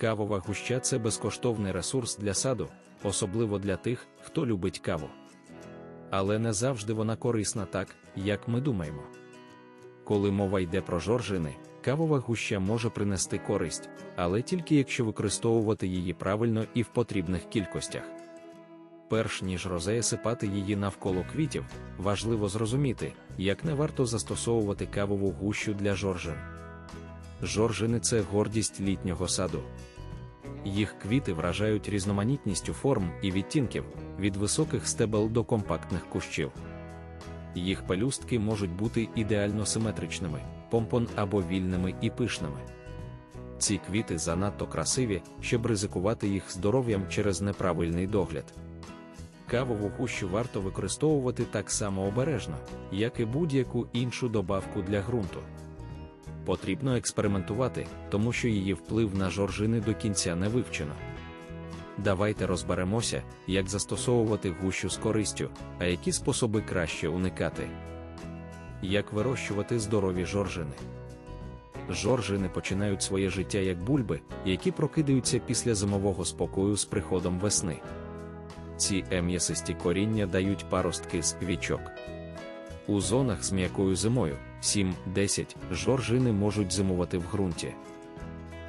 Кавова гуща це безкоштовний ресурс для саду, особливо для тих, хто любить каву. Але не завжди вона корисна так, як ми думаємо. Коли мова йде про жоржини, кавова гуща може принести користь, але тільки якщо використовувати її правильно і в потрібних кількостях. Перш ніж розеясипати її навколо квітів, важливо зрозуміти, як не варто застосовувати кавову гущу для жоржин. Жоржини це гордість літнього саду. Їх квіти вражають різноманітністю форм і відтінків від високих стебел до компактних кущів. Їх пелюстки можуть бути ідеально симетричними, помпон або вільними і пишними. Ці квіти занадто красиві, щоб ризикувати їх здоров'ям через неправильний догляд. Кавову гущу варто використовувати так само обережно, як і будь-яку іншу добавку для ґрунту. Потрібно експериментувати, тому що її вплив на жоржини до кінця не вивчено. Давайте розберемося, як застосовувати гущу з користю, а які способи краще уникати. Як вирощувати здорові жоржини. Жоржини починають своє життя як бульби, які прокидаються після зимового спокою з приходом весни. Ці ем'ясисті коріння дають паростки з квічок. У зонах з м'якою зимою 7-10 жоржини можуть зимувати в ґрунті.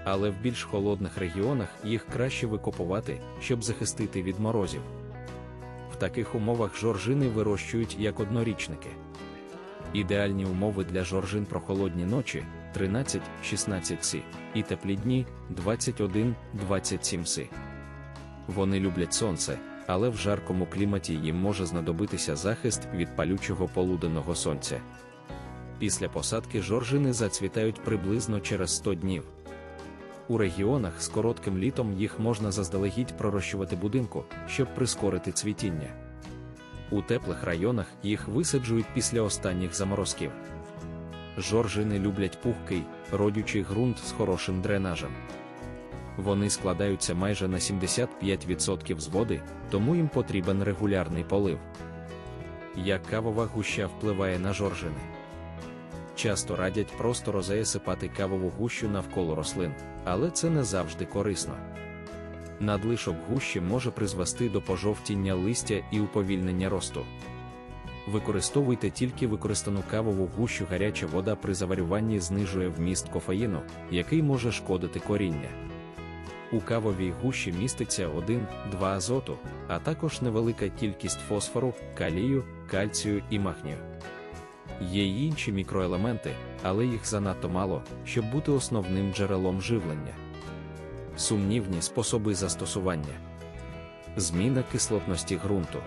Але в більш холодних регіонах їх краще викопувати, щоб захистити від морозів. В таких умовах жоржини вирощують як однорічники. Ідеальні умови для жоржин прохолодні ночі 13-16 сі і теплі дні 21-27 сі. Вони люблять сонце, але в жаркому кліматі їм може знадобитися захист від палючого полуденного сонця. Після посадки жоржини зацвітають приблизно через 100 днів. У регіонах з коротким літом їх можна заздалегідь пророщувати будинку, щоб прискорити цвітіння. У теплих районах їх висаджують після останніх заморозків. Жоржини люблять пухкий, родючий ґрунт з хорошим дренажем. Вони складаються майже на 75% з води, тому їм потрібен регулярний полив. Як кавова гуща впливає на жоржини. Часто радять просто розеясипати кавову гущу навколо рослин, але це не завжди корисно. Надлишок гущі може призвести до пожовтіння листя і уповільнення росту. Використовуйте тільки використану кавову гущу гаряча вода при заварюванні знижує вміст кофеїну, який може шкодити коріння. У кавовій гущі міститься 1-2 азоту, а також невелика кількість фосфору, калію, кальцію і магнію. Є й інші мікроелементи, але їх занадто мало, щоб бути основним джерелом живлення. Сумнівні способи застосування. Зміна кислотності ґрунту.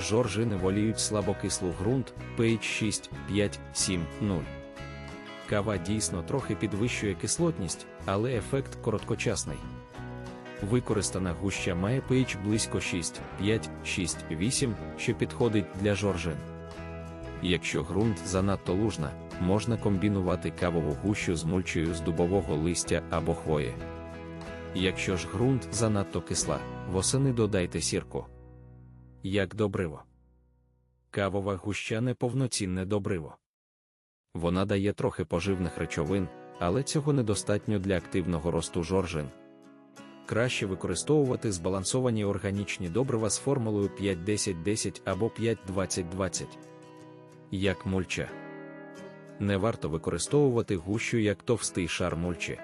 Жоржини воліють слабокислу ґрунт pH 6, 5, 7, 0. Кава дійсно трохи підвищує кислотність, але ефект короткочасний. Використана гуща має pH близько 6, 5, 6, 8, що підходить для жоржин. Якщо ґрунт занадто лужна, можна комбінувати кавову гущу з мульчею з дубового листя або хвої. Якщо ж ґрунт занадто кисла, восени додайте сірку. Як добриво. Кавова гуща не повноцінне добриво. Вона дає трохи поживних речовин, але цього недостатньо для активного росту жоржин. Краще використовувати збалансовані органічні добрива з формулою 5-10-10 або 5-20-20. Як мульча. Не варто використовувати гущу як товстий шар мульчі.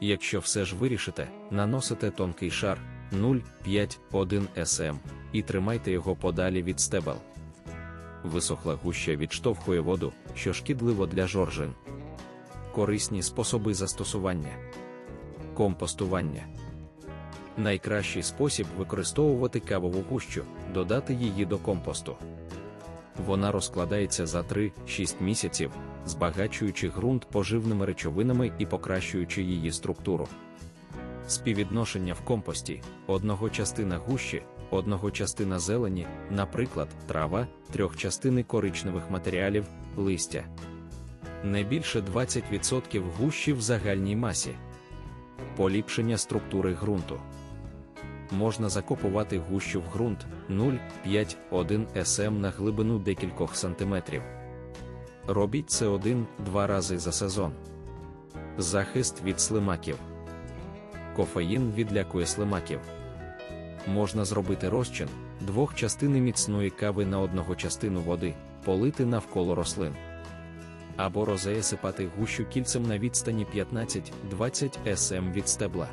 Якщо все ж вирішите, наносите тонкий шар 0,5-1 см і тримайте його подалі від стебел. Висохла гуща відштовхує воду, що шкідливо для жоржин. Корисні способи застосування. Компостування. Найкращий спосіб використовувати кавову гущу додати її до компосту. Вона розкладається за 3-6 місяців, збагачуючи ґрунт поживними речовинами і покращуючи її структуру. Співвідношення в компості одного частина гущі, одного частина зелені, наприклад, трава, трьох частини коричневих матеріалів, листя. Не більше 20% гущі в загальній масі. Поліпшення структури ґрунту. Можна закопувати гущу в ґрунт 0,5-1 см на глибину декількох сантиметрів. Робіть це один-два рази за сезон. Захист від слимаків. Кофеїн відлякує слимаків. Можна зробити розчин двох частини міцної кави на одного частину води, полити навколо рослин. Або розея сипати гущу кільцем на відстані 15-20 см від стебла.